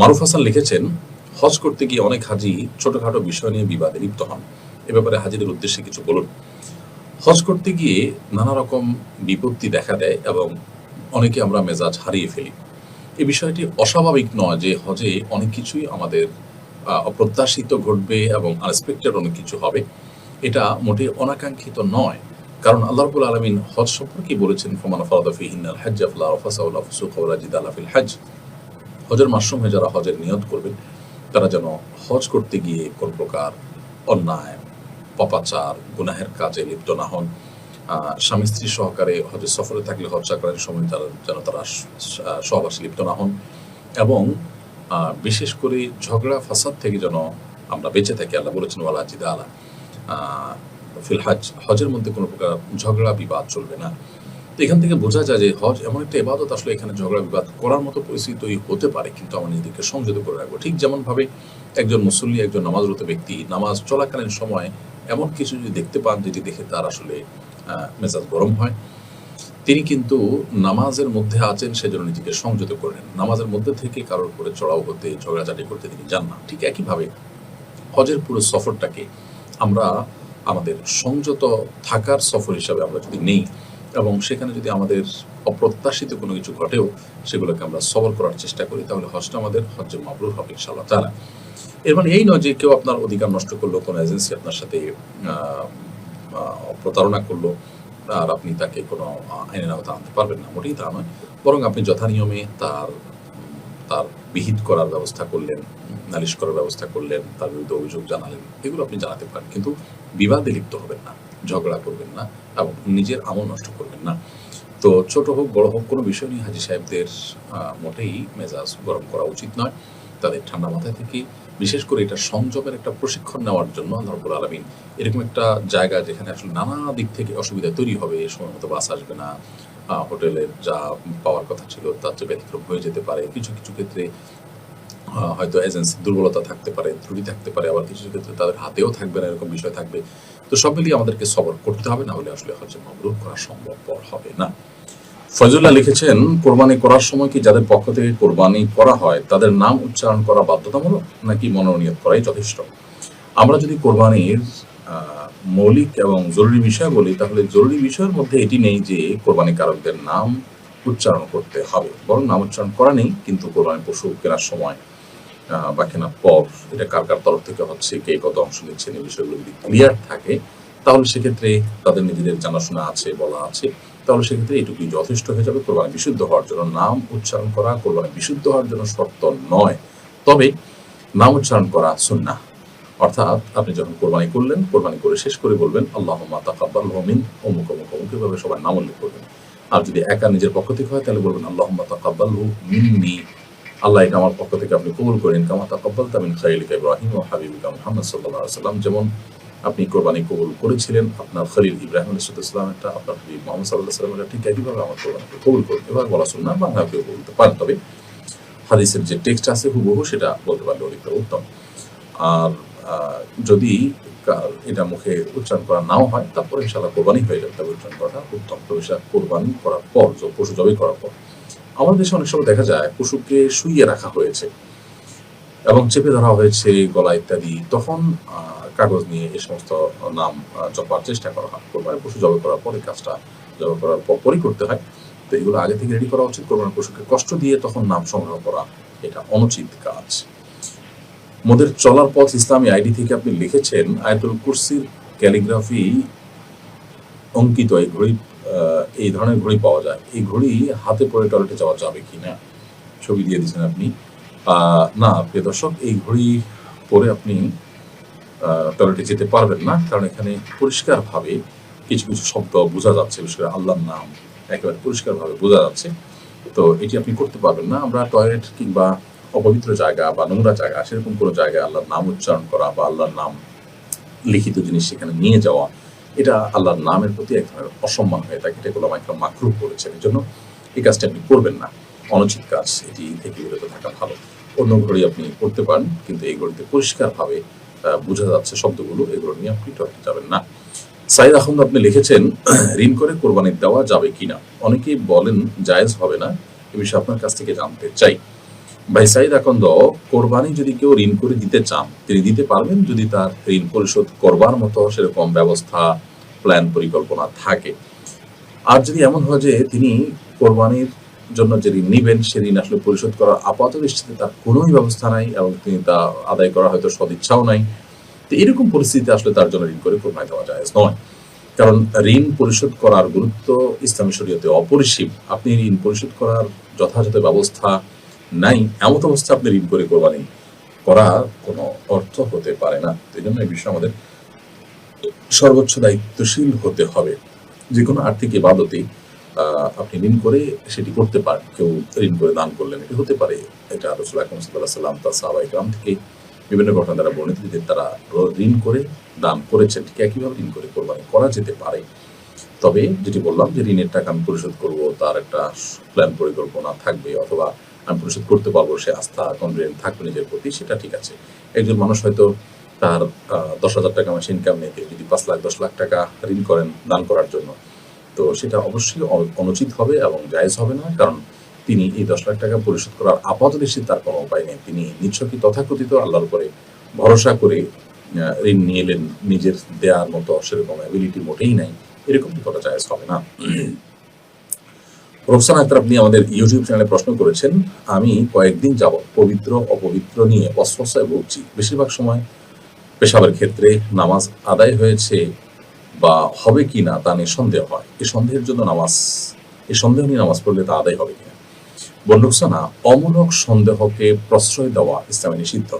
মারুফ হাসান লিখেছেন, হজ করতে গিয়ে অনেক হাজি ছোটখাটো বিষয় নিয়ে বিবাদে লিপ্ত হন। এ ব্যাপারে হাজিদের উদ্দেশ্যে কিছু বলুন। হজ করতে গিয়ে নানা রকম বিপত্তি দেখা দেয় এবং অনেকে আমরা মেজাজ হারিয়ে ফেলি। এই বিষয়টি অস্বাভাবিক নয় যে হজে অনেক কিছুই আমাদের অপ্রত্যাশিত ঘটবে এবং আনএক্সপেক্টেড অনেক কিছু হবে। এটা মোটে অনাকাঙ্ক্ষিত নয়। কারণ আল্লাহ রাব্বুল আলামিন হজ সম্পর্কে বলেছেন, ফমান ফারাদা ফিহিন্নাল হজ্জ আফলা ওয়ালা ফুসুক হজ হজের মাসরুমে যারা হজের নিয়ত করবেন তারা যেন হজ করতে গিয়ে কোন প্রকার অন্যায় পপাচার গুনাহের কাজে লিপ্ত না হন। স্বামী স্ত্রী সহকারে হজের সফরে থাকলে হজ চাকরের সময় তারা যেন তারা সহবাসে লিপ্ত না হন এবং বিশেষ করে ঝগড়া ফাসাদ থেকে যেন আমরা বেঁচে থাকি। আল্লাহ বলেছেন ওয়ালা জিদা আলা আহ, ফিল হজ হজের মধ্যে কোনো প্রকার ঝগড়া বিবাদ চলবে না। তো এখান থেকে বোঝা যায় যে হজ এমন একটা এবাদত আসলে এখানে ঝগড়া বিবাদ করার মতো পরিস্থিতি তৈরি হতে পারে, কিন্তু আমরা নিজেদেরকে সংযত করে রাখব। ঠিক যেমন ভাবে একজন মুসল্লি, একজন নামাজরত ব্যক্তি নামাজ চলাকালীন সময় এমন কিছু যদি দেখতে পান, যেটি দেখে তার আসলে মেজাজ গরম হয়, তিনি কিন্তু নামাজের মধ্যে আছেন, সেজন্য নিজেকে সংযত করেন নামাজের মধ্যে থেকে কারোর উপরে চড়াও হতে, ঝগড়াঝাটি করতে তিনি যান না। ঠিক একইভাবে হজের পুরো সফরটাকে আমরা আমাদের সংযত থাকার সফর হিসাবে আমরা যদি নেই এবং সেখানে যদি আমাদের অপ্রত্যাশিত কোনো কিছু ঘটেও, সেগুলোকে আমরা সবল করার চেষ্টা করি, তাহলে হজটা আমাদের হজ্জে মাবরুর হবে, ইনশাআল্লাহ। তারা এর মানে এই নয় যে কেউ আপনার অধিকার নষ্ট করল, কোনো এজেন্সি আপনার সাথে প্রতারণা করল, আর আপনি তাকে কোনো আইনের আওতা আনতে পারবেন না, মোটেই তা নয়। বরং আপনি যথানিয়মে তার তার বিহিত করার ব্যবস্থা করলেন, নালিশ করার ব্যবস্থা করলেন, তার বিরুদ্ধে অভিযোগ জানালেন, এগুলো আপনি জানাতে পারেন। কিন্তু বিবাদে লিপ্ত হবেন না। ঝগড়া করবেন না এবং নিজের আমল নষ্ট করবেন না। তো ছোট হোক, বড় হোক, কোনো বিষয় নিয়ে হাজি সাহেবদের মোটেই মেজাজ গরম করা উচিত নয়। তাদের ঠান্ডা মাথায় থেকে বিশেষ করে এটা সংযমের একটা প্রশিক্ষণ নেওয়ার জন্য আল্লাহ রাব্বুল আলামিন এরকম একটা জায়গা যেখানে আসলে নানা দিক থেকে অসুবিধা তৈরি হবে সময় মতো বাস আসবে না হোটেলের যা পাওয়ার কথা ছিল তার চেয়ে ব্যতিক্রম হয়ে যেতে পারে। কিছু কিছু ক্ষেত্রে হয়তো এজেন্সি দুর্বলতা থাকতে পারে, ত্রুটি থাকতে পারে, আবার কিছু ক্ষেত্রে তাদের হাতেও থাকবে না, এরকম বিষয় থাকবে। তো সব মিলিয়ে আমাদেরকে সবর করতে হবে, না হলে আসলে হচ্ছে মাবরুর করা সম্ভবপর হবে না। ফজলুল্লাহ লিখেছেন, কোরবানি করার সময় কি যাদের পক্ষ থেকে কোরবানি করা হয়, তাদের নাম উচ্চারণ করা বাধ্যতামূলক, নাকি মনোনিয়ত করাই যথেষ্ট? আমরা যদি কোরবানির মৌলিক এবং জরুরি বিষয় বলি, তাহলে জরুরি বিষয়ের মধ্যে এটি নেই যে কোরবানি কারকদের নাম উচ্চারণ করতে হবে, বরং নাম উচ্চারণ করা নেই, কিন্তু কোরবানি পশু কেনার সময় বা কেনার পর, এটা কার কার তরফ থেকে হচ্ছে, কে কত অংশ নিচ্ছেন, এই বিষয়গুলো যদি ক্লিয়ার থাকে, তাহলে সেক্ষেত্রে তাদের নিজেদের জানাশোনা আছে, বলা আছে, তাহলে সেক্ষেত্রে এটুকুই যথেষ্ট হয়ে যাবে। কোরবানি বিশুদ্ধ হওয়ার জন্য নাম উচ্চারণ করা, কোরবানি বিশুদ্ধ হওয়ার জন্য শর্ত নয়। তবে নাম উচ্চারণ করা সুন্নাহ। অর্থাৎ আপনি যখন কোরবানি করলেন, কোরবানি করে শেষ করে বলবেন আল্লাহ তাকাব্বাল মিন অমুক অমুক অমুক, এভাবে সবাই নাম উল্লেখ করবেন। আর যদি একা নিজের পক্ষ থেকে হয়, তাহলে বলবেন আল্লাহ তাকাব্বাল মিন্নি আল্লাহ এটা আমার পক্ষ থেকে আপনি কবুল করেন। কামা তাকাব্বাল তামিন খাইলিকা ইব্রাহিম ও হাবিবিকা মুহাম্মদ আলাইহি সাল্লাম যেমন আপনি কোরবানি কবুল করেছিলেন, আপনার খলিল ইব্রাহিম আলাইহিসসালামটা আপনার হাবিব মুহাম্মদ সাল্লাল্লাহু আলাইহি সাল্লামের ঠিক একইভাবে আমার কোরবানি কবুল করুন। এবার বলা শুননা বাংলা কেউ বলতে পারেন তবে হাদিসের যে টেক্সট আছে হুবহু সেটা বলতে পারলে অনেকটা উত্তম। আর যদি এটা মুখে উচ্চারণ করা নাও হয়, তারপরে ইনশাল্লাহ কোরবানি হয়ে যাবে তবে উচ্চারণ করাটা উত্তম। তবে সেটা কোরবানি করার পর, পশু জবাই করার পর। আমাদের দেশে অনেক সময় দেখা যায় পশুকে শুইয়ে রাখা হয়েছে এবং চেপে ধরা হয়েছে গলা ইত্যাদি। তখন কাগজ নিয়ে এই সমস্ত নাম জপার চেষ্টা করা হয়। কোরবানি পশু জবাই করার পরে কাজটা জবাই করার পর পরই করতে হয়। তো এগুলো আগে থেকে রেডি করা উচিত। কোরবানি পশুকে কষ্ট দিয়ে তখন নাম সংগ্রহ করা এটা অনুচিত কাজ। মোদের চলার পথ ইসলামী আইডি থেকে আপনি লিখেছেন আয়াতুল কুরসির ক্যালিগ্রাফি অঙ্কিত এই ঘড়ি আহ, এই ধরনের ঘড়ি পাওয়া যায়। এই ঘড়ি হাতে পরে টয়লেটে যাওয়া যাবে কি না, ছবি দিয়ে দিচ্ছেন আপনি। না, প্রিয় দর্শক, এই ঘড়ি পরে আপনি টয়লেটে যেতে পারবেন না, কারণ এখানে পরিষ্কারভাবে কিছু কিছু শব্দ বোঝা যাচ্ছে, বিশেষ করে আল্লাহর নাম একেবারে পরিষ্কারভাবে বোঝা যাচ্ছে। তো এটি আপনি করতে পারবেন না। আমরা টয়লেট কিংবা অপবিত্র জায়গা বা নোংরা জায়গা, সেরকম কোনো জায়গায় আল্লাহর নাম উচ্চারণ করা বা আল্লাহর নাম লিখিত জিনিস সেখানে নিয়ে যাওয়া এটা আল্লাহর নামের প্রতি এক ধরনের অসম্মান হয়ে থাকে। এটা গোলাম একটা মাকরুহ করেছেন এই জন্য এই কাজটা আপনি করবেন না। অনুচিত কাজ এটি থেকে বিরত থাকা ভালো। অন্য ঘড়ি আপনি করতে পারেন, কিন্তু এই ঘড়িতে পরিষ্কারভাবে বোঝা যাচ্ছে শব্দগুলো। এগুলো নিয়ে আপনি টয়লেটে যাবেন না। সাইদ আহমদ, আপনি লিখেছেন, ঋণ করে কোরবানি দেওয়া যাবে কিনা? অনেকেই বলেন, জায়েজ হবে না। এ বিষয়ে আপনার কাছ থেকে জানতে চাই। ভাই সাইদ আকন্দ কোরবানি যদি কেউ ঋণ করে দিতে চান, তিনি দিতে পারবেন যদি তার ঋণ পরিশোধ করবার মতো সেরকম ব্যবস্থা প্ল্যান পরিকল্পনা থাকে। আর যদি এমন হয় যে তিনি কোরবানির জন্য যে ঋণ নিবেন, সে ঋণ আসলে পরিশোধ করার আপাত দৃষ্টিতে তার কোনোই ব্যবস্থা নাই এবং তিনি তা আদায় করা হয়তো সদিচ্ছাও নাই। তো এরকম পরিস্থিতিতে আসলে তার জন্য ঋণ করে কোরবানি দেওয়া যায় নয়। কারণ ঋণ পরিশোধ করার গুরুত্ব ইসলামী শরীয়তে অপরিসীম। আপনি ঋণ পরিশোধ করার যথাযথ ব্যবস্থা নাই। এমন অবস্থা আপনি ঋণ করে কোরবানি করা কোনো অর্থ হতে পারে না। এই জন্য এই বিষয়ে আমাদের সর্বোচ্চ দায়িত্বশীল হতে হবে। যে কোনো আর্থিক ইবাদতে আপনি ঋণ করে সেটি করতে পারেন। কেউ ঋণ করে দান করলেন, এটি হতে পারে। এটা রসুল আকরম সাল্লাহ সাল্লাম সাহাবাই গ্রাম থেকে বিভিন্ন ঘটনা দ্বারা বর্ণিত যে তারা ঋণ করে, দান করেছেন, ঠিক একইভাবে ঋণ করে কোরবানি করা যেতে পারে। তবে যেটি বললাম যে ঋণের টাকা আমি পরিশোধ করব, তার একটা প্ল্যান পরিকল্পনা থাকবে, অথবা পরিশোধ করতে পারব, সে আস্থা কনফিডেন্ট থাকবে নিজের প্রতি, সেটা ঠিক আছে। একজন মানুষ হয়তো তার দশ হাজার টাকা মাসে ইনকাম কেউ যদি পাঁচ লাখ, দশ লাখ টাকা ঋণ করেন দান করার জন্য, তো সেটা অবশ্যই অনুচিত হবে এবং জায়েজ হবে না, কারণ তিনি এই দশ লাখ টাকা পরিশোধ করার আপাত দৃষ্টি তার কোনো উপায় নেই। তিনি নিচ্ছকি তথাকথিত আল্লাহর উপরে ভরসা করে ঋণ নিয়ে এলেন, নিজের দেওয়ার মতো সেরকম অ্যাবিলিটি মোটেই নাই, এরকম করা জায়েজ হবে না? রোকসান আক্তার, আপনি আমাদের ইউটিউব চ্যানেলে প্রশ্ন করেছেন, আমি কয়েকদিন যাব পবিত্র, অপবিত্র নিয়ে অস্বস্থায় ভুগছি। বেশিরভাগ সময় পেশাবের ক্ষেত্রে নামাজ আদায় হয়েছে বা হবে কি না তা নিয়ে সন্দেহ হয়। এই সন্দেহের জন্য নামাজ এই সন্দেহ নিয়ে নামাজ পড়লে তা আদায় হবে কিনা? বন্ডুকসানা অমূলক সন্দেহকে প্রশ্রয় দেওয়া ইসলামে নিষিদ্ধ।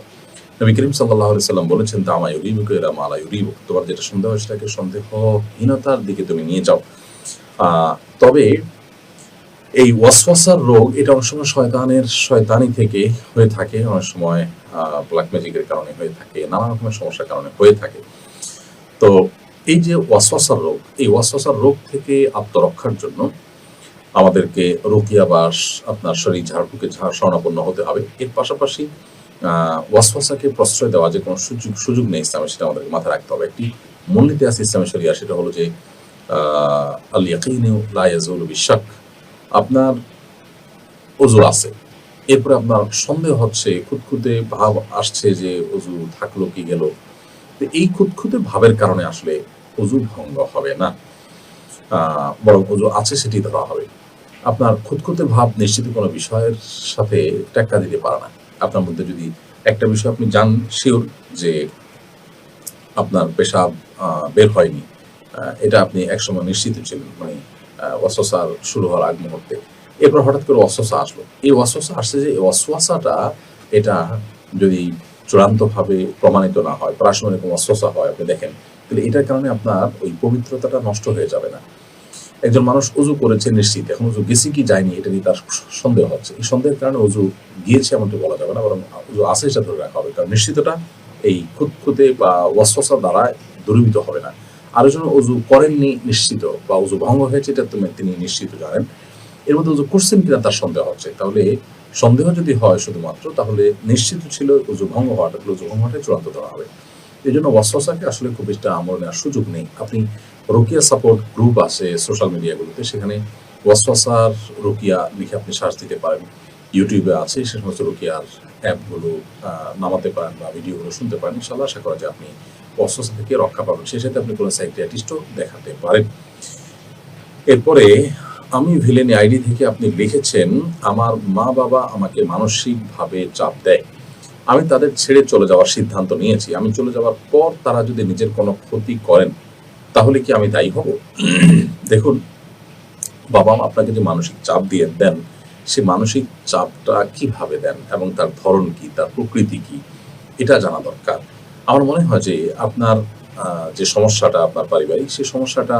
নবী করিম সাল্লাহ সাল্লাম বলেছেন, তা আমায় ইউরিবুক এরা মালা ইউরিবুক। তোমার যেটা সন্দেহ সেটাকে সন্দেহহীনতার দিকে তুমি নিয়ে যাও। তবে এই ওয়াসওয়াসার রোগ, এটা অনেক সময় শয়তানের, শয়তানি থেকে হয়ে থাকে, অনেক সময় ব্ল্যাক ম্যাজিকের কারণে হয়ে থাকে, নানা রকমের সমস্যার কারণে হয়ে থাকে। তো এই যে ওয়াসওয়াসার রোগ, এই ওয়াসওয়াসার রোগ থেকে আত্মরক্ষার জন্য আমাদেরকে রোকিয়া বা আপনার শরীর ঝাড়ফুঁকে ঝাড় স্বর্ণাপন্ন হতে হবে। এর পাশাপাশি ওয়াসওয়াসাকে প্রশ্রয় দেওয়া যে কোনো সুযোগ সুযোগ নেই ইসলামে, সেটা আমাদেরকে মাথায় রাখতে হবে। একটি মূলনীতি আছে ইসলামে শরিয়া, সেটা হলো যে আল ইয়াকিনু লা বিশাক আপনার অজু আছে। এরপরে আপনার সন্দেহ হচ্ছে, খুঁতখুঁতে ভাব আসছে যে অজু থাকল কি গেল। এই খুঁতখুঁতে ভাবের কারণে আসলে অজু ভঙ্গ হবে না। বরং অজু আছে সেটি ধরা হবে। আপনার খুঁতখুঁতে ভাব নিশ্চিত কোনো বিষয়ের সাথে টেক্কা দিতে পারে না। আপনার মধ্যে যদি একটা বিষয় আপনি জান শিওর যে আপনার পেশাব বের হয়নি এটা আপনি একসময় নিশ্চিত ছিলেন। মানে অস্বসার শুরু হওয়ার আগ মুহূর্তে। এরপর হঠাৎ করে অস্বসা আসলো। এই অস্বসা আসছে যে অশ্বাসাটা এটা যদি চূড়ান্তভাবে প্রমাণিত না হয়, প্রাসঙ্গিক এরকম অস্বসা হয়, আপনি দেখেন, তাহলে এটার কারণে আপনার ওই পবিত্রতাটা নষ্ট হয়ে যাবে না। একজন মানুষ উজু করেছে নিশ্চিত, এখন উজু গেছে কি যায়নি, এটা নিয়ে তার সন্দেহ হচ্ছে। এই সন্দেহের কারণে উজু গিয়েছে এমনটি বলা যাবে না, বরং উজু আসে সেটা ধরে রাখা হবে, কারণ নিশ্চিতটা এই খুঁতখুঁতে বা ওয়াসওয়াসা দ্বারা দূরীভূত হবে না। আরেকজন উজু করেননি নিশ্চিত বা উজু ভঙ্গ হয়েছে, এটা তুমি তিনি নিশ্চিত জানেন। এর মধ্যে উজু করছেন কিনা তার সন্দেহ হচ্ছে। তাহলে সন্দেহ যদি হয় শুধুমাত্র, তাহলে নিশ্চিত ছিল উজু ভঙ্গ হওয়াটা, তাহলে উজু ভঙ্গ হওয়াটা চূড়ান্ত ধরা হবে। এই জন্য ওয়াসওয়াসাকে আসলে খুব বেশি আমল নেওয়ার সুযোগ নেই। আপনি রোকিয়া সাপোর্ট গ্রুপ আছে সোশ্যাল মিডিয়াগুলোতে, সেখানে ওয়াসওয়াসার রোকিয়া লিখে আপনি সার্চ দিতে পারেন। ইউটিউবে আছে, সে সমস্ত রোকিয়ার অ্যাপগুলো নামাতে পারেন বা ভিডিওগুলো শুনতে পারেন। ইনশাল্লাহ আশা করা যায় আপনি ওয়াসওয়াসা থেকে রক্ষা পাবেন। সেই সাথে আপনি কোনো সাইকিয়াট্রিস্টও দেখাতে পারেন। এরপরে আমি ভিলেনি আইডি থেকে আপনি লিখেছেন, আমার মা বাবা আমাকে মানসিকভাবে চাপ দেয়। আমি তাদের ছেড়ে চলে যাওয়ার সিদ্ধান্ত নিয়েছি। আমি চলে যাওয়ার পর তারা যদি নিজের কোনো ক্ষতি করেন, তাহলে কি আমি দায়ী হব? দেখুন, বাবা মা আপনাকে যে মানসিক চাপ দিয়ে দেন, সে মানসিক চাপটা কীভাবে দেন এবং তার ধরন কি, তার প্রকৃতি কি, এটা জানা দরকার। আমার মনে হয় যে আপনার যে সমস্যাটা আপনার পারিবারিক সেই সমস্যাটা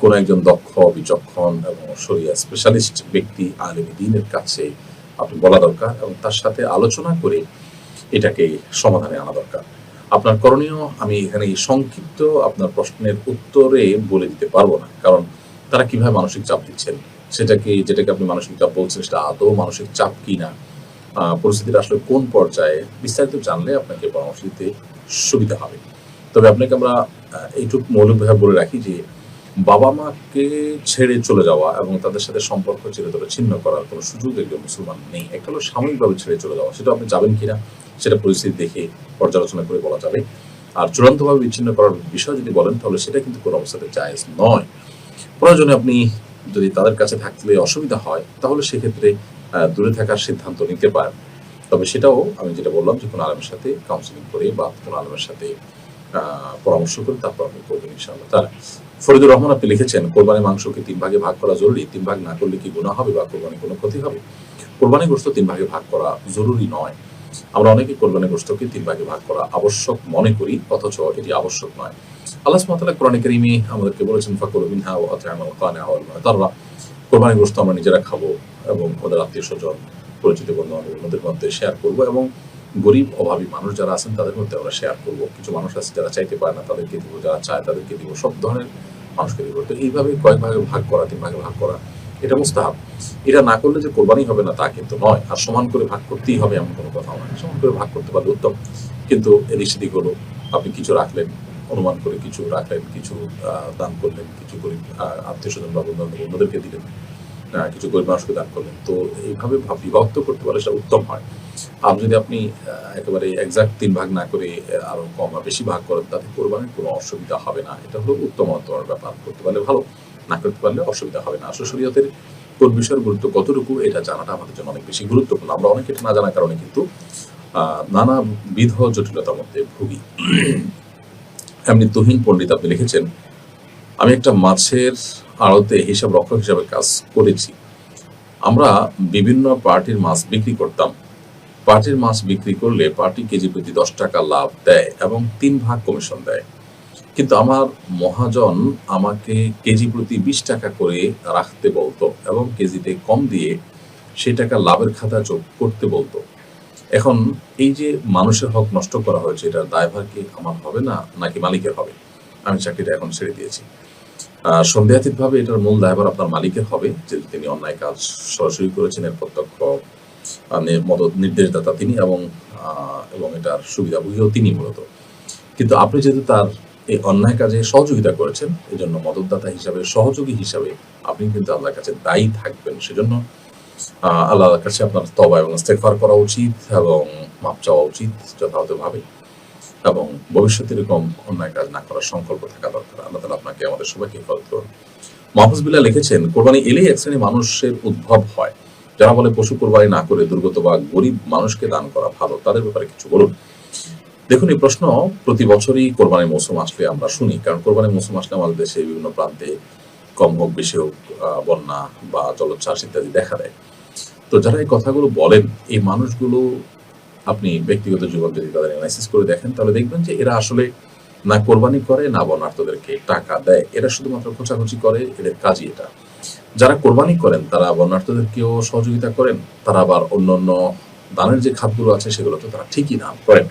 কোনো একজন দক্ষ বিচক্ষণ এবং শরিয়া স্পেশালিস্ট ব্যক্তি আলেমী দিনের কাছে আপনি বলা দরকার এবং তার সাথে আলোচনা করে এটাকে সমাধানে আনা দরকার। আপনার করণীয় আমি এখানে সংক্ষিপ্ত আপনার প্রশ্নের উত্তরে বলে দিতে পারব না। কারণ তারা কীভাবে মানসিক চাপ দিচ্ছেন? সেটাকে যেটাকে আপনি মানসিক চাপ বলছেন সেটা আদৌ মানসিক চাপ কিনা? আহ, পরিস্থিতিটা আসলে কোন পর্যায়ে? বিস্তারিত জানলে আপনাকে পরামর্শ দিতে সুবিধা হবে। তবে আপনাকে আমরা এইটুকু মৌলিকভাবে বলে রাখি যে, বাবা মাকে ছেড়ে চলে যাওয়া এবং তাদের সাথে সম্পর্ক চিরতরে ছিন্ন করার কোনো সুযোগ একজন মুসলমান নেই। একটা হলো সাময়িকভাবে ছেড়ে চলে যাওয়া, সেটা আপনি যাবেন কিনা, সেটা পরিস্থিতি দেখে পর্যালোচনা করে বলা যাবে। আর চূড়ান্তভাবে বিচ্ছিন্ন করার বিষয় যদি বলেন, তাহলে সেটা কিন্তু কোনো অবস্থাতে জায়েজ নয়। প্রয়োজনে আপনি যদি তাদের কাছে থাকলে অসুবিধা হয়, তাহলে সেক্ষেত্রে দূরে থাকার সিদ্ধান্ত নিতে পারেন। তবে সেটাও আমি যেটা বললাম যে কোনো আলমের সাথে কাউন্সিলিং করে বা কোনো আলমের সাথে পরামর্শ করে তারপর আপনি করবেন ইনশাআল্লাহ। তারা ফরিদুর রহমান আপনি লিখেছেন, কোরবানি মাংসকে তিন ভাগে ভাগ করা জরুরি। তিন ভাগ না করলে কি গুণা হবে বা কোরবানি কোনো ক্ষতি হবে? কোরবানি গোস্ত তিন ভাগে ভাগ করা জরুরি নয়। আমরা অনেকে কোরবানি গোস্তকে তিন ভাগে ভাগ করা আবশ্যক মনে করি, অথচ এটি আবশ্যক নয়। আল্লাহ সুবহানাহু কোরআন কারীমে আমাদেরকে বলেছেন ফাকুল মিনহা ওয়া আত'আমুল কানিআ ওয়াল মুতাররা কোরবানি গোস্ত আমরা নিজেরা খাব এবং ওদের আত্মীয় স্বজন পরিচিত বন্ধু বান্ধবদের মধ্যে শেয়ার করব এবং গরিব, অভাবী মানুষ যারা আছেন, তাদের মধ্যে আমরা শেয়ার করব। কিছু মানুষ আছে যারা চাইতে পারে না, তাদেরকে দিব, যারা চায় তাদেরকে দিব, সব ধরনের মানুষকে দিব। তো এইভাবে কয়েক ভাগে ভাগ করা, তিন ভাগে ভাগ করা, এটা মুস্তাহাব। এটা না করলে যে কোরবানি হবে না, তা কিন্তু নয়। আর সমান করে ভাগ করতেই হবে এমন কোনো কথা নয়। সমান করে ভাগ করতে পারলে উত্তম। কিন্তু এদিক সেদিক হলো, আপনি কিছু রাখলেন, অনুমান করে কিছু রাখলেন, কিছু দান করলেন, কিছু গরিব আত্মীয় স্বজন বা বন্ধু বান্ধব অন্যদেরকে দিলেন। কিছু গরিব মানুষকে দান করলেন তো এইভাবে ভাব- বিভক্ত করতে পারলে সেটা উত্তম হয়। আর যদি আপনি একেবারে এক্সাক্ট তিন ভাগ না করে আরও কম বা বেশি ভাগ করেন, তাতে কোরবানির কোনো অসুবিধা হবে না। এটা হলো উত্তমতর ব্যাপার। করতে পারলে ভালো, না করতে পারলে অসুবিধা হবে না। আসলে শরীয়তের কোন বিষয়ের গুরুত্ব কতটুকু, এটা জানাটা আমাদের জন্য অনেক বেশি গুরুত্বপূর্ণ। আমরা অনেক না জানার কারণে কিন্তু নানা নানাবিধ জটিলতার মধ্যে ভুগি। এমনি তুহিন পণ্ডিত আপনি লিখেছেন, আমি একটা মাছের আড়তে হিসাব রক্ষক হিসাবে কাজ করেছি। আমরা বিভিন্ন পার্টির মাছ বিক্রি করতাম। পার্টির মাছ বিক্রি করলে পার্টি কেজি প্রতি দশ টাকা লাভ দেয় এবং তিন ভাগ কমিশন দেয়। কিন্তু আমার মহাজন আমাকে কেজি প্রতি বিশ টাকা করে রাখতে বলতো এবং কেজিতে কম দিয়ে সেই টাকা লাভের খাতা যোগ করতে বলতো। এখন এই যে মানুষের হক নষ্ট করা হয়েছে, এটার দায়ভার কি আমার হবে না নাকি মালিকের হবে? আমি চাকরিটা এখন ছেড়ে দিয়েছি। সন্দেহাতীতভাবে এটার মূল দায়ভার আপনার মালিকের হবে, যে তিনি অন্যায় কাজ সরাসরি করেছেন, এর প্রত্যক্ষ মদত, নির্দেশদাতা তিনি এবং এবং এটার সুবিধাভোগীও তিনি মূলত। কিন্তু আপনি যেহেতু তার এই অন্যায় কাজে সহযোগিতা করেছেন এই জন্য মদতদাতা হিসাবে, সহযোগী হিসাবে আপনি কিন্তু আল্লাহর কাছে দায়ী থাকবেন। সেজন্য আল্লাহর কাছে আপনার তবা এবং ইস্তেগফার করা উচিত এবং মাপ চাওয়া উচিত যথাযথভাবে। এবং ভবিষ্যতে এরকম অন্যায় কাজ না করার সংকল্প থাকা দরকার। আল্লাহ তালা আপনাকে, আমাদের সবাইকে হেফাজত করুন। মাহফুজ বিল্লাহ লিখেছেন, কোরবানি এলেই এক শ্রেণি মানুষের উদ্ভব হয়। যারা বলে পশু কোরবানি না করে দুর্গত বা গরিব মানুষকে দান করা ভালো, তাদের ব্যাপারে কিছু বলুন। দেখুন, এই প্রশ্ন প্রতি বছরই কোরবানির মৌসুম আসলে আমরা শুনি, কারণ কোরবানির মৌসুম আসলে আমাদের দেশে বিভিন্ন প্রান্তে কম হোক, বেশি হোক বন্যা বা জলোচ্ছ্বাস ইত্যাদি দেখা দেয়। তো যারা এই কথাগুলো বলেন, এই মানুষগুলো আপনি ব্যক্তিগত জীবন যদি তাদের অ্যানালাইসিস করে দেখেন, তাহলে দেখবেন যে এরা আসলে না কোরবানি করে, না বর্ণার্থদেরকে টাকা দেয়। এরা শুধুমাত্র খোঁচাখুচি করে, এদের কাজই এটা। যারা কোরবানি করেন, তারা বর্ণার্থদেরকেও সহযোগিতা করেন, তারা আবার অন্য অন্য দানের যে খাতগুলো আছে, সেগুলো তো তারা ঠিকই দান করেন।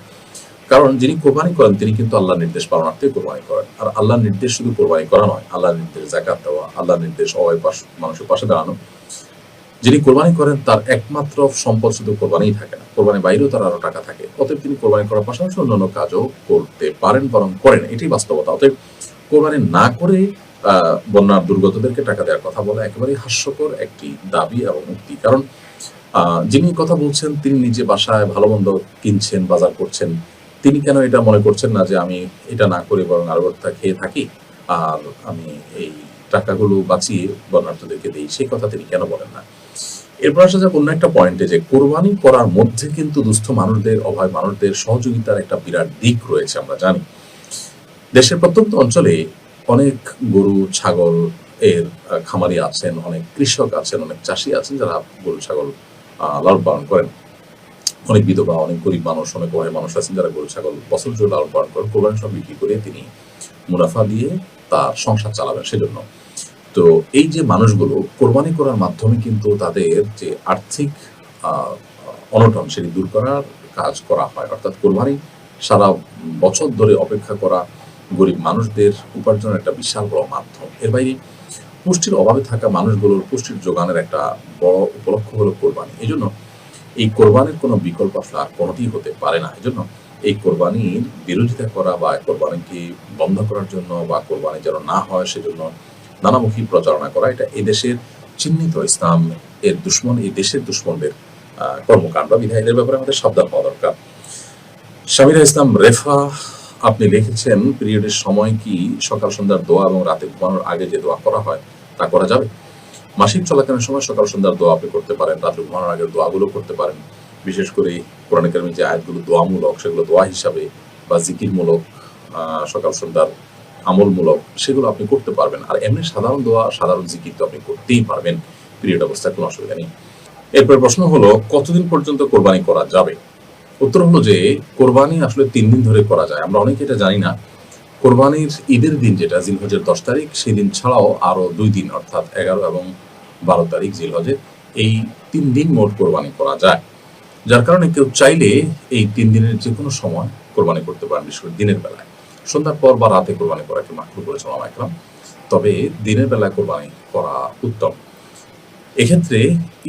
কারণ যিনি কোরবানি করেন, তিনি কিন্তু আল্লাহ নির্দেশ পালনার্থে কোরবানি করেন। আর আল্লাহর নির্দেশ শুধু কোরবানি করা নয় আল্লাহ নির্দেশ জাকাত দেওয়া আল্লাহ নির্দেশ পাশ মানুষের পাশে দাঁড়ানো যিনি কোরবানি করেন, তার একমাত্র সম্পদ শুধু কোরবানিই থাকে না। কোরবানির বাইরেও তার আরও টাকা থাকে। অতএব তিনি কোরবানি করার পাশাপাশি অন্যান্য কাজও করতে পারেন, বরং করেন এটাই বাস্তবতা। অতএব কোরবানি না করে বন্যার দুর্গতদেরকে টাকা দেওয়ার কথা বলা একেবারে হাস্যকর একটি দাবি এবং মুক্তি কারণ যিনি কথা বলছেন, তিনি নিজে বাসায় ভালো মন্দ কিনছেন, বাজার করছেন। তিনি কেন এটা মনে করছেন না যে আমি এটা না করে বরং আরও খেয়ে থাকি? আর আমি এই টাকাগুলো বাঁচিয়ে বর্ণার্থদেরকে দিই। সেই কথা তিনি কেন বলেন না? এরপর আসা যাক অন্য একটা পয়েন্টে যে কোরবানি করার মধ্যে কিন্তু দুস্থ মানুষদের, অভয় মানুষদের সহযোগিতার একটা বিরাট দিক রয়েছে, আমরা জানি। দেশের প্রত্যন্ত অঞ্চলে অনেক গরু, ছাগল এর খামারি আছেন, অনেক কৃষক আছেন, অনেক চাষি আছেন যারা গরু, ছাগল লালন পালন করেন। অনেক বিধবা, অনেক গরিব মানুষ, অনেক অভাবী মানুষ আছেন যারা গরু, ছাগল বছর জুড়ে লালন পালন করেন। কোরবানি সব বিক্রি করে তিনি মুনাফা দিয়ে তার সংসার চালাবেন সেজন্য। তো এই যে মানুষগুলো কোরবানি করার মাধ্যমে কিন্তু তাদের যে আর্থিক অনটন সেটি দূর করার কাজ করা হয়। অর্থাৎ কোরবানি সারা বছর ধরে অপেক্ষা করা গরিব মানুষদের উপার্জনের একটা বিশাল বড় মাধ্যম। এর বাইরে পুষ্টির অভাবে থাকা মানুষগুলোর পুষ্টির যোগানের একটা বড় উপলক্ষ হলো কোরবানি। এই জন্য এই কোরবানির কোনো বিকল্প আসলে আর কোনোটিই হতে পারে না। এই জন্য এই কোরবানির বিরোধিতা করা বা কোরবানিকে বন্ধ করার জন্য বা কোরবানি যেন না হয় সেজন্য নানামুখী প্রচারণা করা। এটা এদেশের চিহ্নিত ইসলাম এর দুশ্মন, এই দেশের দুশ্মনদের কর্মকাণ্ড। বিধায় এদের ব্যাপারে আমাদের সাবধান হওয়া দরকার। স্বামীরা ইসলাম, রেফা, আপনি লিখেছেন, পিরিয়ডের সময় কি সকাল সন্ধ্যার দোয়া এবং রাতে ঘুমানোর আগে যে দোয়া করা হয়, তা করা যাবে? মাসিক চলাকালীন সময় সকাল সন্ধ্যার দোয়া আপনি করতে পারেন রাতে ঘুমানোর আগে দোয়াগুলো করতে পারেন। বিশেষ করে কোরআন কারিমের যে আয়াতগুলো দোয়ামূলক, সেগুলো দোয়া হিসাবে বা জিকিরমূলক সকাল সন্ধ্যার আমলমূলক সেগুলো আপনি করতে পারবেন। আর এমনি সাধারণ দোয়া, সাধারণ জিকির তো আপনি করতেই পারবেন। পিরিয়ড অবস্থায় কোনো অসুবিধা নেই। এরপর প্রশ্ন হলো, কতদিন পর্যন্ত কোরবানি করা যাবে? উত্তর হলো যে, কোরবানি আসলে তিন দিন ধরে করা যায়। আমরা অনেকে এটা জানি না। কোরবানির ঈদের দিন যেটা জিলহজের দশ তারিখ, সেই দিন ছাড়াও আরও দুই দিন, অর্থাৎ এগারো এবং বারো তারিখ জিলহজের এই তিন দিন মোট কোরবানি করা যায়। যার কারণে কেউ চাইলে এই তিন দিনের যে কোনো সময় কোরবানি করতে পারেন, বিশেষ করে দিনের বেলায়। সন্ধ্যার পর বা রাতে কোরবানি করাকে মাকরু মামা একরাম। তবে দিনের বেলায় কোরবানি করা উত্তম। এক্ষেত্রে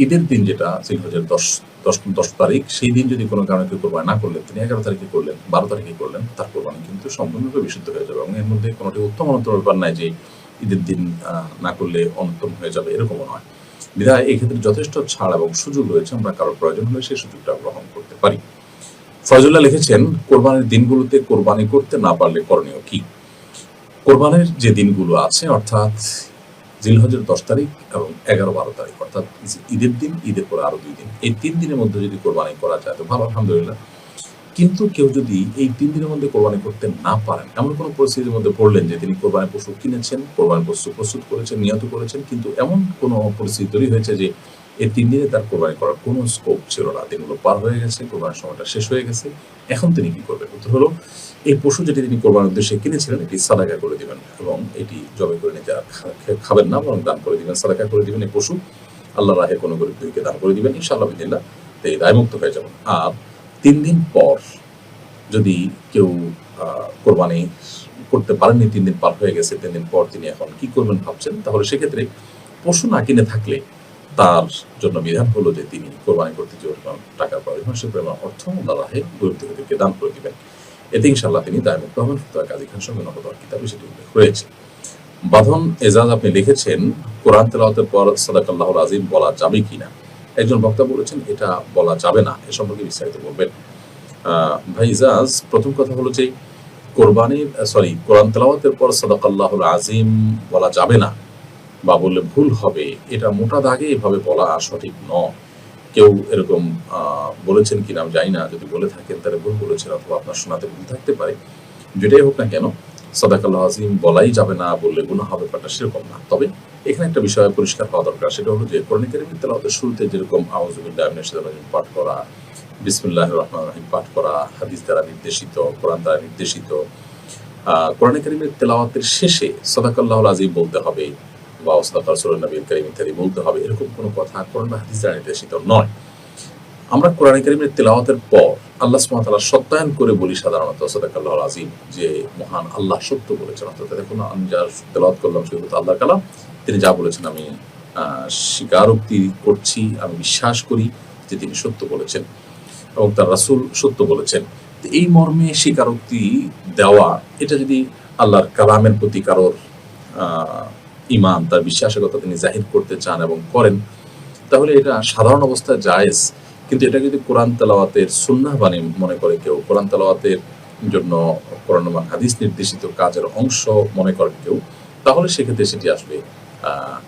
ঈদের দিন যেটা জিলহজের দশ দশ দশ তারিখ, সেই দিন যদি কোনো কারণে কেউ কোরবানি না করলেন, তিনি এগারো তারিখে করলেন, বারো তারিখে করলেন, তার কোরবানি কিন্তু সম্পূর্ণরূপে বিশুদ্ধ হয়ে যাবে এবং এর মধ্যে কোনোটি উত্তম অনন্তর ব্যাপার নাই যে ঈদের দিন না করলে অনুত্তম হয়ে যাবে, এরকমও নয়। বিধায় এই ক্ষেত্রে যথেষ্ট ছাড় এবং সুযোগ রয়েছে, আমরা কারোর প্রয়োজন হলে সেই সুযোগটা গ্রহণ করতে পারি। ফয়জুল্লাহ লিখেছেন, কোরবানির দিনগুলোতে কোরবানি করতে না পারলে করণীয় কি? কোরবানির যে দিনগুলো আছে, অর্থাৎ জিলহজের দশ তারিখ এবং এগারো বারো তারিখ, অর্থাৎ ঈদের দিন, ঈদের পরে আরও দুই দিন, এই তিন দিনের মধ্যে যদি কোরবানি করা যায়, তো ভালো, আলহামদুলিল্লাহ। কিন্তু কেউ যদি এই তিন দিনের মধ্যে কোরবানি করতে না পারেন, এমন কোনো পরিস্থিতির মধ্যে পড়লেন যে তিনি কোরবানি পশু কিনেছেন, কোরবানি পশু প্রস্তুত করেছেন, নিহত করেছেন, কিন্তু এমন কোনো পরিস্থিতি তৈরি হয়েছে যে এই তিন দিনে তার কোরবানি করার কোনো স্কোপ ছিল না। দিনগুলো পার হয়ে গেছে কোরবানির সময়টা শেষ হয়ে গেছে। এখন তিনি কি করবেন? উত্তর হলো, এই পশু যেটি তিনি কোরবানির উদ্দেশ্যে কিনেছিলেন, এটি সাদাকা করে দিবেন এবং এটি জবে করে নিতে খা- খাবেন না, বরং দান করে দিবেন। সাদাকা করে দিবেন এই পশু। আল্লাহ রাহে কোনো গরিব দুইকে দান করে দিবেন, ইনশাআল্লাহ বিদিল্লাহ তো এই দায়মুক্ত হয়ে যাবেন। আর তিন দিন পর যদি কেউ কোরবানি করতে পারেননি, তিন দিন পার হয়ে গেছে, তিন দিন পর তিনি এখন কি করবেন ভাবছেন? তাহলে সেক্ষেত্রে পশু না কিনে থাকলে তার জন্য বিধান হলো যে তিনি কোরবানি করতে যে টাকার প্রয়োজন সে পরিমাণ অর্থ আল্লাহ গরিব দুঃখীদেরকে দান করে দিবেন। এতে ইনশাল্লাহ তিনি দায়মুক্ত হবেন। ফতুয়া কাজী খান সঙ্গে নকদার কিতাবে সেটি উল্লেখ রয়েছে। বাঁধন এজাজ আপনি লিখেছেন, কোরআন তেলাওয়াতের পর সাদাকাল্লাহ আজিম বলা যাবে কিনা? একজন বক্তা বলেছেন, এটা বলা যাবে না, এ সম্পর্কে বিস্তারিত বলবেন। ভাই ইজাজ, প্রথম কথা হলো যে কোরবানির, সরি, কোরআন তেলাওয়াতের পর সাদাকাল্লাহ আজিম বলা যাবে না। বা বললে ভুল হবে, এটা মোটা দাগে এভাবে বলা সঠিক নয়। কেউ এরকম বলেছেন কিনা আমি জানি না, যদি বলে থাকেন তাহলে ভুল বলেছেন অথবা আপনার শোনাতে ভুল থাকতে পারে। যেটাই হোক না কেন, সাদাকাল্লাহ আজিম বলাই যাবে না, বললে গুণা হবে ব্যাপারটা সেরকম না। তবে এখানে একটা বিষয় পরিষ্কার হওয়া দরকার, সেটা হলো যে কোরআন কারিমের শুরুতে যেরকম রাজিম পাঠ করা, বিসমিল্লাহির রহমানির রহিম পাঠ করা, হাদিস দ্বারা নির্দেশিত, কোরআন দ্বারা নির্দেশিত কোরআন কারিমের তেলাওয়াতের শেষে সাদাকাল্লাহ আজিম বলতে হবে বা ওস্তাদ রাসূলুল্লাহ নবী করিম ইত্যাদি বলতে হবে, এরকম কোনো কথা কোরআন হাদিস দ্বারা নির্দেশিত নয়। আমরা কোরআন কারিমের তেলাওয়াতের পর আল্লাহ তাআলা সত্যায়ন করে বলি সাধারণত সাদাকাল্লাহ আজিম যে মহান আল্লাহ সত্য বলেছেন, অর্থাৎ দেখুন আমি যা তেলাওয়াত করলাম সেগুলো আল্লাহ কালাম, তিনি যা বলেছেন আমি স্বীকারোক্তি করছি, আমি বিশ্বাস করি যে তিনি সত্য বলেছেন এবং তার রাসূল সত্য বলেছেন। এই মর্মে স্বীকারোক্তি দেওয়া, এটা যদি আল্লাহর কালামের প্রতি কারোর ইমান তার বিশ্বাসের তিনি জাহির করতে চান এবং করেন, তাহলে এটা সাধারণ অবস্থায় জায়েজ। কিন্তু এটা যদি কোরআন তেলাওয়াতের সুন্নাহ বাণী মনে করে কেউ, কোরআন তেলাওয়াতের জন্য কোরআন হাদিস নির্দেশিত কাজের অংশ মনে করেন কেউ, তাহলে সেক্ষেত্রে সেটি আসলে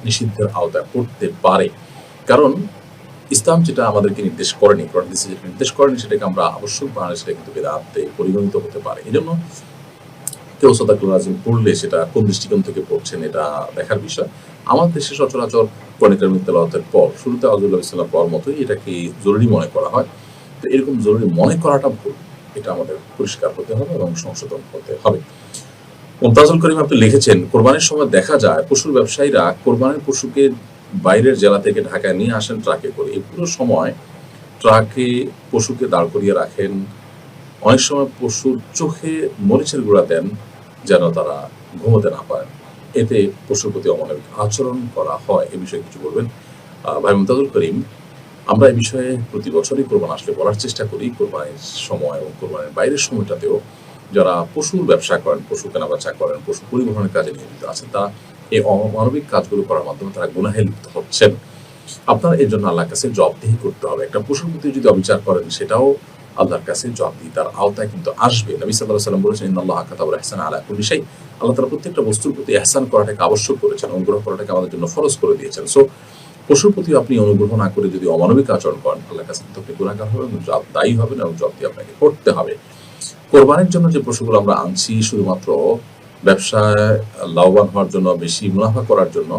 নিষিদ্ধের আওতায় পড়তে পারে। কারণ ইসলাম যেটা আমাদেরকে নির্দেশ করেনি, কোরআন যেটা নির্দেশ করেনি, সেটাকে আমরা আবশ্যক বানালে সেটা কিন্তু বেদাতে পরিগণিত হতে পারে। এই জন্য কেউ সদাকুল পড়লে সেটা কোন দৃষ্টিকোণ থেকে পড়ছেন এটা দেখার বিষয়। আমার দেশে সচরাচর কোরআন তেলাওয়াতের পর শুরুতে আজুল্লাহ ইসলাম পর মতোই এটাকে জরুরি মনে করা হয়? তো এরকম জরুরি মনে করাটা ভুল, এটা আমাদের পরিষ্কার হতে হবে এবং সংশোধন হতে হবে। মুমতাজুল করিম আপনি লিখেছেন, কোরবানির সময় দেখা যায় পশুর ব্যবসায়ীরা কোরবানির পশুকে বাইরের জেলা থেকে ঢাকায় নিয়ে আসেন ট্রাকে করে। এই পুরো সময় ট্রাকে পশুকে দাঁড় করিয়ে রাখেন, অনেক সময় পশুর চোখে মরিচের গুঁড়া দেন যেন তারা ঘুমোতে না পারেন। এতে পশুর প্রতি অমানবিক আচরণ করা হয়। এ বিষয়ে কিছু বলবেন? ভাই মুমতাজুল করিম, আমরা এই বিষয়ে প্রতি বছরই কোরবান আসলে বলার চেষ্টা করি। কোরবানির সময় এবং কোরবানির বাইরের সময়টাতেও যারা পশুর ব্যবসা করেন, পশু কেনাবেচা করেন, পশু পরিবহনের কাজে নিয়োজিত আছেন, তারা এই অমানবিক কাজগুলো করার মাধ্যমে তারা গুনাহে লিপ্ত হচ্ছেন। আপনার এর জন্য আল্লাহর কাছে জবাবদিহি করতে হবে। একটা পশুর প্রতি যদি অবিচার করেন, সেটাও আল্লাহর কাছে জবাবদিহি তার আওতায় কিন্তু আসবে। নবী সাল্লাহ সাল্লাম বলেছেন, ইন্নাল্লাহ কাতাবুল ইহসান আলা কুল্লি শাই আল্লাহ তাআলা প্রত্যেকটা বস্তুর প্রতি ইহসান করাটাকে আবশ্যক করেছেন, অনুগ্রহ করাটাকে আমাদের জন্য ফরজ করে দিয়েছেন। সো পশুর প্রতি আপনি অনুগ্রহ না করে যদি অমানবিক আচরণ করেন, আল্লাহর কাছে কিন্তু আপনি গুণাগার হবেন জবাব দায়ী হবেন এবং জবাবদি আপনাকে করতে হবে। কোরবানির জন্য যে পশুগুলো আমরা আনছি, শুধুমাত্র ব্যবসায় লাভবান হওয়ার জন্য, বেশি মুনাফা করার জন্য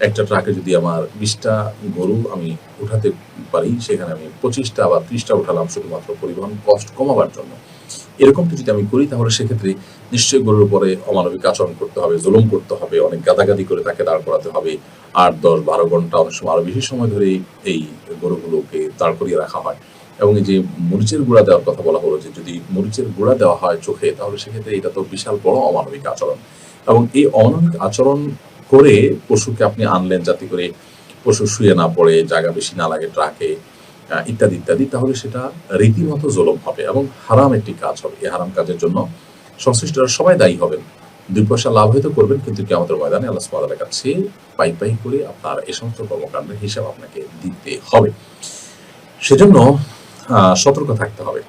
একটা ট্রাকে যদি আমার বিশটা গরু আমি উঠাতে পারি, সেখানে আমি পঁচিশটা বা ত্রিশটা উঠালাম শুধুমাত্র পরিবহন কষ্ট কমাবার জন্য। এরকমটা যদি আমি করি, তাহলে সেক্ষেত্রে নিশ্চয়ই গরুর উপরে অমানবিক আচরণ করতে হবে, জুলুম করতে হবে, অনেক গাদাগাদি করে তাকে দাঁড় করাতে হবে। আট, দশ, বারো ঘণ্টা, অনেক সময় আরও বেশি সময় ধরে এই গরুগুলোকে দাঁড় করিয়ে রাখা হয়। এবং এই যে মরিচের গুঁড়া দেওয়ার কথা বলা হলো যে যদি মরিচের গুঁড়া দেওয়া হয় চোখে, তাহলে সেক্ষেত্রে এটা তো বিশাল বড় অমানবিক আচরণ। এবং এই অমানবিক আচরণ করে পশুকে আপনি আনলেন যাতে করে পশু শুয়ে না পড়ে, জায়গা বেশি না লাগে ট্রাকে ইত্যাদি ইত্যাদি, তাহলে সেটা রীতিমতো জলম হবে এবং হারাম একটি কাজ হবে। এই হারাম কাজের জন্য সংশ্লিষ্টরা সবাই দায়ী হবেন। দুই পয়সা লাভ হয়তো করবেন, কিন্তু কি আমাদের ময়দানে আল্লাহ সুবহানাহু কাছে পাই পাই করে আপনার এই সমস্ত কর্মকাণ্ডের হিসাব আপনাকে দিতে হবে। সেজন্য সতর্ক থাকতে হবে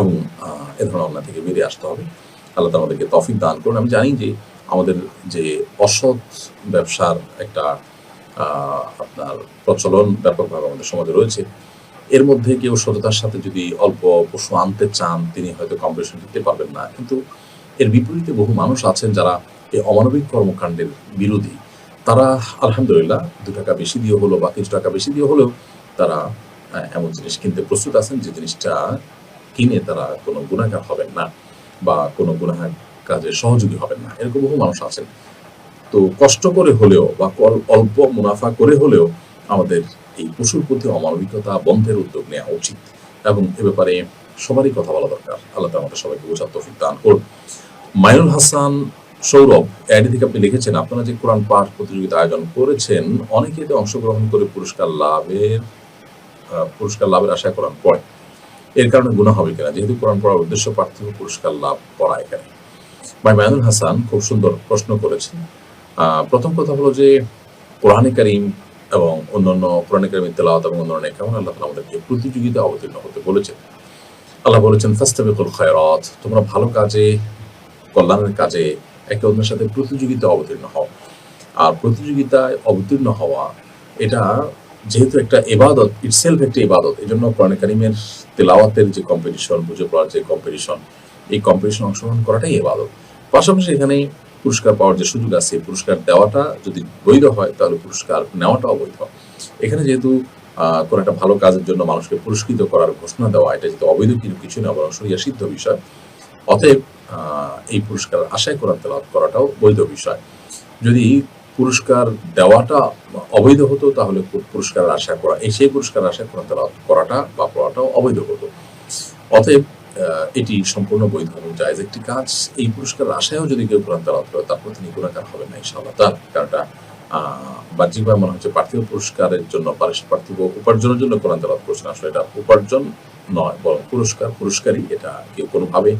এবং এ ধরনের অন্যায় থেকে বেরিয়ে আসতে হবে। আল্লাহ আমাদেরকে তফিক দান করুন। আমি জানি যে আমাদের যে অসৎ ব্যবসার একটা আপনার প্রচলন ব্যাপকভাবে আমাদের সমাজে রয়েছে, এর মধ্যে কেউ সততার সাথে যদি অল্প পশু আনতে চান, তিনি হয়তো কম্পিটিশন দিতে পারবেন না। কিন্তু এর বিপরীতে বহু মানুষ আছেন যারা এই অমানবিক কর্মকাণ্ডের বিরোধী। তারা আলহামদুলিল্লাহ দু টাকা বেশি দিয়ে হলো বা কিছু টাকা বেশি দিয়ে হলেও তারা এমন জিনিস কিনতে প্রস্তুত আছেন যে জিনিসটা কিনে তারা কোনো গুণাগার হবেন না বা কোনো গুণাহার কাজে সহযোগী হবেন না। এরকম বহু মানুষ আছেন তো কষ্ট করে হলেও বা অল্প মুনাফা করে হলেও আমাদের এই পশুর প্রতি অমানবিকতা বন্ধের উদ্যোগ নেওয়া উচিত এবং এ ব্যাপারে সবারই কথা বলা দরকার। আল্লাহ আমাদের সবাইকে বোঝার তৌফিক দান করুন। মাইনুল হাসান সৌরভ, অ্যাডি থেকে আপনি লিখেছেন, আপনারা যে কোরআন পাঠ প্রতিযোগিতা আয়োজন করেছেন অনেকে এতে অংশগ্রহণ করে পুরস্কার লাভের পুরস্কার লাভের আশায় কোরআন পড়ে এর কারণে গুণা হবে কিনা? যেহেতু কোরআন পড়ার উদ্দেশ্য পার্থিব পুরস্কার লাভ করা এখানে। ভাই মাইনুল হাসান খুব সুন্দর প্রশ্ন করেছেন। প্রথম কথা হলো যে, কোরআনে কারিম এবং অন্যান্য কোরআনে কারিমের তেলাওয়াত এবং অন্যান্য কেমন আল্লাহ তাআলা আমাদেরকে প্রতিযোগিতা অবতীর্ণ হতে বলেছেন। আল্লাহ বলেছেন, ফাস্তাবিকুল খায়রাত তোমরা ভালো কাজে, কল্যাণের কাজে একে অন্যের সাথে প্রতিযোগিতা অবতীর্ণ হও। আর প্রতিযোগিতায় অবতীর্ণ হওয়া, এটা যেহেতু একটা এবাদত ইটসেলফ একটা ইবাদত এই জন্য কোরআন কারিমের তেলাওয়াতের যে কম্পিটিশন বুঝে পড়ার যে কম্পিটিশন এই কম্পিটিশন অংশগ্রহণ করাটাই ভালো। পাশাপাশি এখানে পুরস্কার পাওয়ার যে সুযোগ আছে পুরস্কার দেওয়াটা যদি বৈধ হয়, তাহলে পুরস্কার নেওয়াটাও বৈধ এখানে যেহেতু কোনো একটা ভালো কাজের জন্য মানুষকে পুরস্কৃত করার ঘোষণা দেওয়া, এটা যেহেতু অবৈধ কিন্তু কিছু না, বরং সরিয়া সিদ্ধ বিষয়। অতএব এই পুরস্কার আশায় কোরআন তেলাওয়াত করাটাও বৈধ বিষয়। যদি পুরস্কার দেওয়াটা অবৈধ হতো, তাহলে পুরস্কার আশা করা, এই সেই পুরস্কার আশা কোরআন তেলাওয়াত করাটা বা পড়াটাও অবৈধ হতো। অতএব এটি সম্পূর্ণ বৈধ এবং জায়েজ একটি কাজ। এই পুরস্কার আশায়ও যদি কেউ কোরআন তেলাওয়াত করে, তারপর তিনি গুণাকার হবেন না, ইনশাআল্লাহ। তার কারণটা বাহ্যিকভাবে মনে হচ্ছে পার্থিব পুরস্কারের জন্য পার্থিব উপার্জনের জন্য কোরআন তেলাওয়াত করছেন। আসলে এটা উপার্জন নয়, বরং পুরস্কার, পুরস্কারই এটা কেউ কোনোভাবে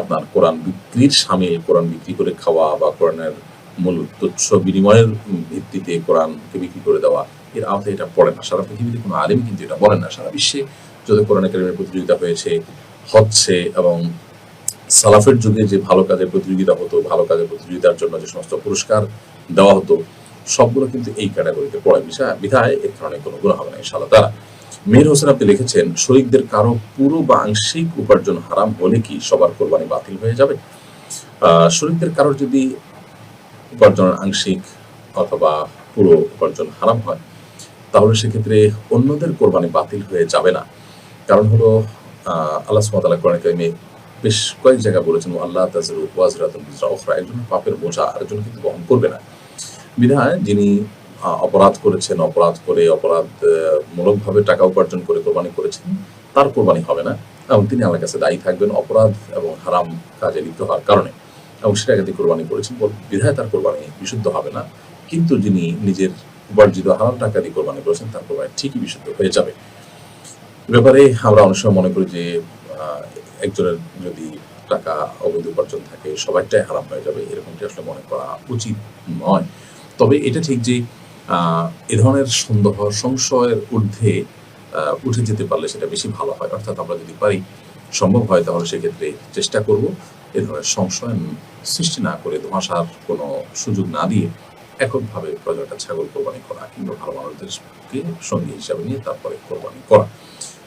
আপনার কোরআন বিক্রির সামনে কোরআন বিক্রি করে খাওয়া বা কোরআনের মূল তুচ্ছ বিনিময়ের ভিত্তিতে কোরআনকে বিক্রি করে দেওয়া, এর আওতায় এটা পড়ে না। সারা পৃথিবীতে কোনো আলেম কিন্তু এটা বলেন না। সারা বিশ্বে যত কোরআন একাডেমির প্রতিযোগিতা হয়েছে হচ্ছে এবং সালাফের যুগে যে ভালো কাজের প্রতিযোগিতা হতো, ভালো কাজের প্রতিযোগিতার জন্য যে সমস্ত পুরস্কার দেওয়া হতো, সবগুলো কিন্তু এই ক্যাটাগরিতে পড়ে বিষয় বিধায় এর কারণে কোনো গুণ হবে না, ইনশাআল্লাহ। তারা মীর হোসেন আপনি লিখেছেন, শরিকদের কারও পুরো বা আংশিক উপার্জন হারাম হলে কি সবার কোরবানি বাতিল হয়ে যাবে? শরিকদের কারোর যদি উপার্জনের আংশিক অথবা পুরো উপার্জন হারাম হয়, তাহলে সেক্ষেত্রে অন্যদের কোরবানি বাতিল হয়ে যাবে না। কারণ হলো আল্লাহ সুবহানাহু কোরআন কারিমে বেশ কয়েক জায়গায় বলেছেন আল্লাহ তাজরু ওয়াজরাতুন বিজরা উখরা একজন পাপের বোঝা আরেকজন কিন্তু বহন করবে না। বিধায় যিনি অপরাধ করেছেন, অপরাধ করে, অপরাধ মূলকভাবে টাকা উপার্জন করে কোরবানি করেছেন, তার কোরবানি হবে না। এবং তিনি আমার কাছে দায়ী থাকবেন অপরাধ এবং হারাম কাজে লিপ্ত হওয়ার কারণে। এবং সেটাকে তিনি কোরবানি করেছেন। বিধায় তার কোরবানি বিশুদ্ধ হবে না। কিন্তু যিনি নিজের উপার্জিত হারাম টাকা দিয়ে কোরবানি করেছেন, তার কোরবানি ঠিকই বিশুদ্ধ হয়ে যাবে। ব্যাপারে আমরা অনেক সময় মনে করি যে একজনের যদি টাকা অবৈধ উপার্জন থাকে, সবাইটাই হারাম হয়ে যাবে, এরকমটি আসলে মনে করা উচিত নয়। তবে এটা ঠিক যে এ ধরনের সন্দেহ, সংশয়ের ঊর্ধ্বে উঠে যেতে পারলে সেটা বেশি ভালো হয়। অর্থাৎ আমরা যদি পারি, সম্ভব হয়, তাহলে সেক্ষেত্রে চেষ্টা করব এ ধরনের সংশয় সৃষ্টি না করে, ধোঁয়াশার কোনো সুযোগ না দিয়ে এককভাবে প্রজনটা ছাগল কোরবানি করা কিংবা ভালো মানুষদেরকে সঙ্গী হিসাবে নিয়ে তারপরে কোরবানি করা।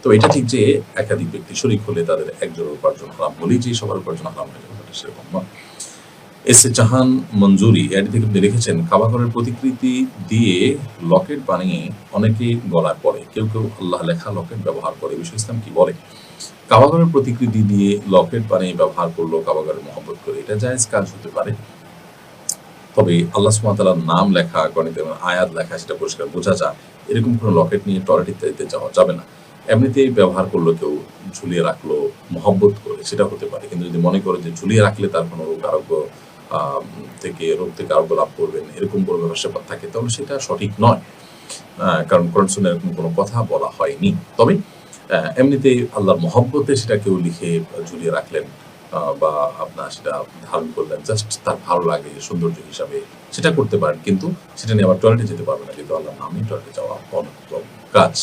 তো এটা ঠিক যে একাধিক ব্যক্তি শরিক হলে তাদের একজনের উপার্জন হারাম বলেই যে সবার উপার্জন হারাম হয়ে যাবে সেরকম নয়। এস এ জাহান মঞ্জুরি এর থেকে আপনি লিখেছেন কাবাঘরের প্রতিকৃতি দিয়ে লকেট বানিয়ে অনেকে গলায় পড়ে। কেউ কেউ আল্লাহ লেখা লকেট ব্যবহার করে। বিষয় ইসলাম কি বলে? কাবাঘরের প্রতিকৃতি দিয়ে লকেট বানিয়ে ব্যবহার করল কাবাঘরের মহব্বত করে। এটা জায়েজ কাজ হতে পারে। তবে আল্লাহ সুমাতালার নাম লেখা গণিত আয়াত লেখা, সেটা পরিষ্কার বোঝা যায়। এরকম কোনো লকেট নিয়ে টয়লেট ইত্যাদিতে যাওয়া যাবে না। এমনিতেই ব্যবহার করল কেউ, ঝুলিয়ে রাখল, মহব্বত করে, সেটা হতে পারে। কিন্তু যদি মনে করে যে ঝুলিয়ে রাখলে তার কোনো রোগ আরোগ্য থেকে, রোগ থেকে আরোগ্য লাভ করবেন এরকম কোনো ব্যাপার স্যাপার থাকে, তাহলে সেটা সঠিক নয়। কারণ কোরআন শুনে এরকম কোনো কথা বলা হয়নি। তবে এমনিতেই আল্লাহর মহব্বতে সেটা কেউ লিখে ঝুলিয়ে রাখলেন বা আপনার সেটা ধারণ করলেন, জাস্ট তার ভালো লাগে, সৌন্দর্য হিসাবে সেটা করতে পারেন। কিন্তু সেটা নিয়ে আবার টয়লেটে যেতে পারবে না কিন্তু আল্লাহর নামে টয়লেটে যাওয়া অনুত্তম কাজ।